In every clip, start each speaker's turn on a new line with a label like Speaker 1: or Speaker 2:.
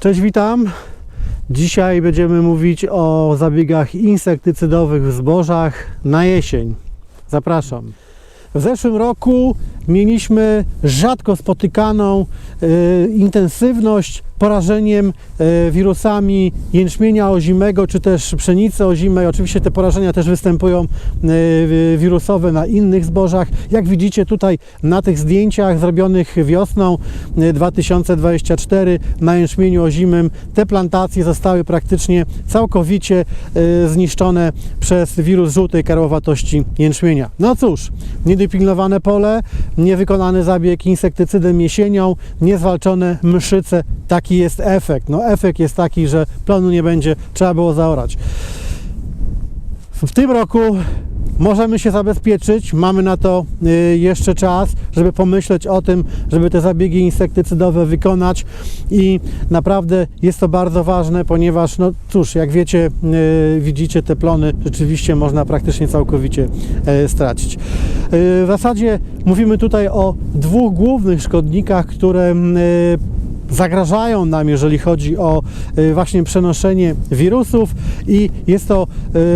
Speaker 1: Cześć, witam. Dzisiaj będziemy mówić o zabiegach insektycydowych w zbożach na jesień. Zapraszam. W zeszłym roku mieliśmy rzadko spotykaną e, intensywność porażeniem e, wirusami jęczmienia ozimego czy też pszenicy ozimej. Oczywiście te porażenia też występują e, wi- wirusowe na innych zbożach. Jak widzicie tutaj na tych zdjęciach zrobionych wiosną e, 2024 na jęczmieniu ozimym te plantacje zostały praktycznie całkowicie zniszczone przez wirus żółtej karłowatości jęczmienia. No cóż, niedopilnowane pole, niewykonany zabieg insektycydem jesienią, niezwalczone mszyce. Taki jest efekt. No efekt jest taki, że plonu nie będzie, trzeba było zaorać. W tym roku możemy się zabezpieczyć, mamy na to y, jeszcze czas, żeby pomyśleć o tym, żeby te zabiegi insektycydowe wykonać i naprawdę jest to bardzo ważne, ponieważ no cóż, jak wiecie, y, widzicie te plony rzeczywiście można praktycznie całkowicie e, stracić. Y, W zasadzie mówimy tutaj o dwóch głównych szkodnikach, które y, zagrażają nam, jeżeli chodzi o y, właśnie przenoszenie wirusów i jest to,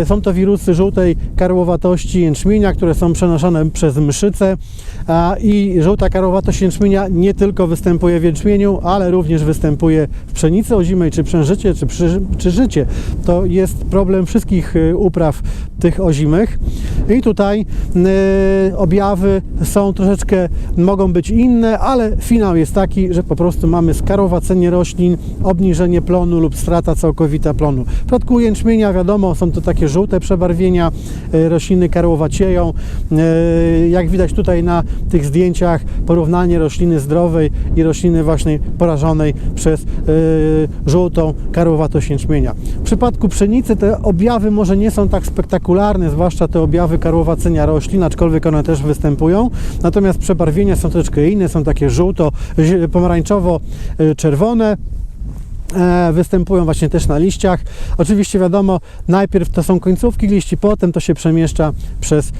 Speaker 1: y, są to wirusy żółtej karłowatości jęczmienia, które są przenoszone przez mszyce i żółta karłowatość jęczmienia nie tylko występuje w jęczmieniu, ale również występuje w pszenicy ozimej, czy przężycie, czy, przy, czy życie. To jest problem wszystkich y, upraw tych ozimych i tutaj y, objawy są troszeczkę, mogą być inne, ale finał jest taki, że po prostu mamy skarowacenie roślin, obniżenie plonu lub strata całkowita plonu. W przypadku jęczmienia wiadomo, są to takie żółte przebarwienia, y, rośliny karłowacieją. Y, Jak widać tutaj na tych zdjęciach porównanie rośliny zdrowej i rośliny właśnie porażonej przez y, żółtą karłowatość jęczmienia. W przypadku pszenicy te objawy może nie są tak spektakularne, zwłaszcza te objawy karłowacenia roślin, aczkolwiek one też występują. Natomiast przebarwienia są troszeczkę inne, są takie żółto, pomarańczowo-czerwone. E, Występują właśnie też na liściach. Oczywiście wiadomo, najpierw to są końcówki liści, potem to się przemieszcza przez e,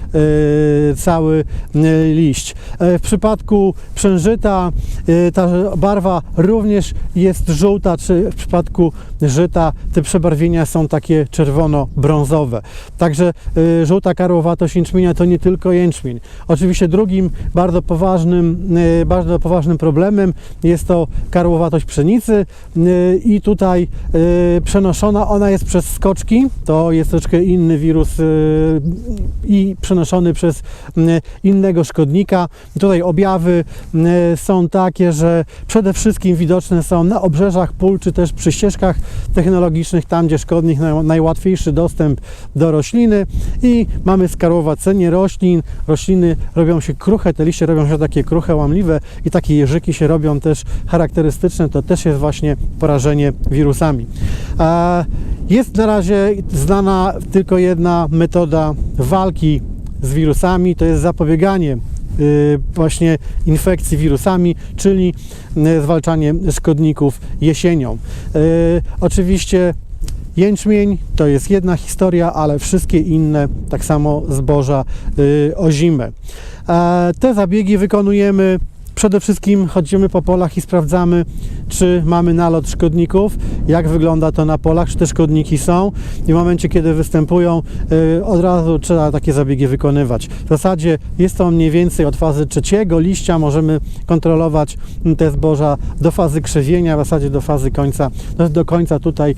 Speaker 1: cały e, liść. W przypadku przężyta ta barwa również jest żółta, czy w przypadku żyta te przebarwienia są takie czerwono-brązowe. Także żółta karłowatość jęczmienia to nie tylko jęczmień. Oczywiście drugim bardzo poważnym, bardzo poważnym problemem jest to karłowatość pszenicy i tutaj e, przenoszona ona jest przez skoczki, to jest troszeczkę inny wirus e, i przenoszony przez m, innego szkodnika. Tutaj objawy są takie, że przede wszystkim widoczne są na obrzeżach pól, czy też przy ścieżkach technologicznych, tam gdzie szkodnik najłatwiejszy dostęp do rośliny. I mamy skarłowacenie roślin, rośliny robią się kruche, te liście robią się takie kruche, łamliwe i takie jeżyki się robią też charakterystyczne, to też jest właśnie porażenie wirusami. E, Jest na razie znana tylko jedna metoda walki z wirusami, to jest zapobieganie y, właśnie infekcji wirusami, czyli y, zwalczanie szkodników jesienią. Y, Oczywiście Jęczmień to jest jedna historia, ale wszystkie inne, tak samo zboża ozime. E, Te zabiegi wykonujemy Przede wszystkim chodzimy po polach i sprawdzamy, czy mamy nalot szkodników, jak wygląda to na polach, czy te szkodniki są. I w momencie, kiedy występują, y, od razu trzeba takie zabiegi wykonywać. W zasadzie jest to mniej więcej od fazy trzeciego liścia, możemy kontrolować te zboża do fazy krzewienia, w zasadzie do fazy końca, do, do końca tutaj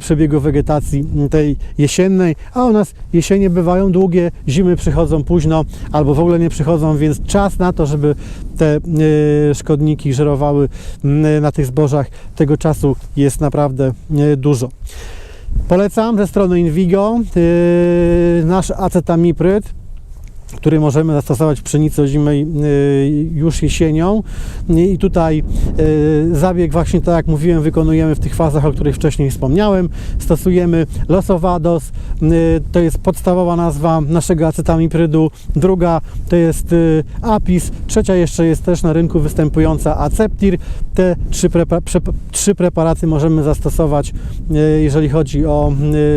Speaker 1: przebiegu wegetacji tej jesiennej, a u nas jesienie bywają długie, zimy przychodzą późno albo w ogóle nie przychodzą, więc czas na to, żeby te y, szkodniki żerowały y, na tych zbożach, tego czasu jest naprawdę y, dużo. Polecam ze strony Invigo y, nasz acetamipryd, który możemy zastosować w pszenicy ozimej y, już jesienią. I tutaj y, zabieg właśnie tak jak mówiłem wykonujemy w tych fazach, o których wcześniej wspomniałem. Stosujemy Losovados, y, to jest podstawowa nazwa naszego acetamiprydu. Druga to jest Apis, trzecia jeszcze jest też na rynku występująca Aceptir. Te trzy, prepa- prze- trzy preparaty możemy zastosować, jeżeli chodzi o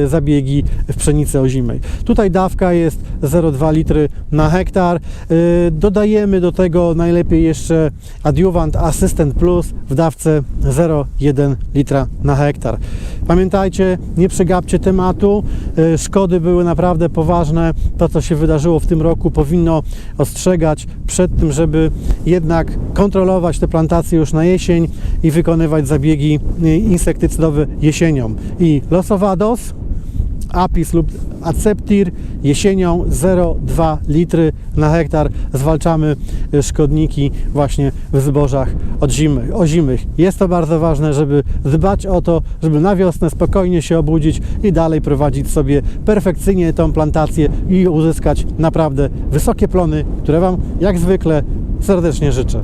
Speaker 1: zabiegi w pszenicy ozimej. Tutaj dawka jest 0,2 litry na hektar. Y, Dodajemy do tego najlepiej jeszcze Adjuvant Assistant Plus w dawce 0,1 litra na hektar. Pamiętajcie, nie przegapcie tematu. Y, Szkody były naprawdę poważne. To, co się wydarzyło w tym roku, powinno ostrzegać przed tym, żeby jednak kontrolować te plantacje już na jesień i wykonywać zabiegi y, insektycydowe jesienią. I Losovados, Apis lub Aceptir jesienią 0,2 litry na hektar zwalczamy y, szkodniki właśnie w zbożach od zimy, ozimych. Jest to bardzo ważne, żeby dbać o to, żeby na wiosnę spokojnie się obudzić i dalej prowadzić sobie perfekcyjnie tą plantację i uzyskać naprawdę wysokie plony, które Wam jak zwykle serdecznie życzę.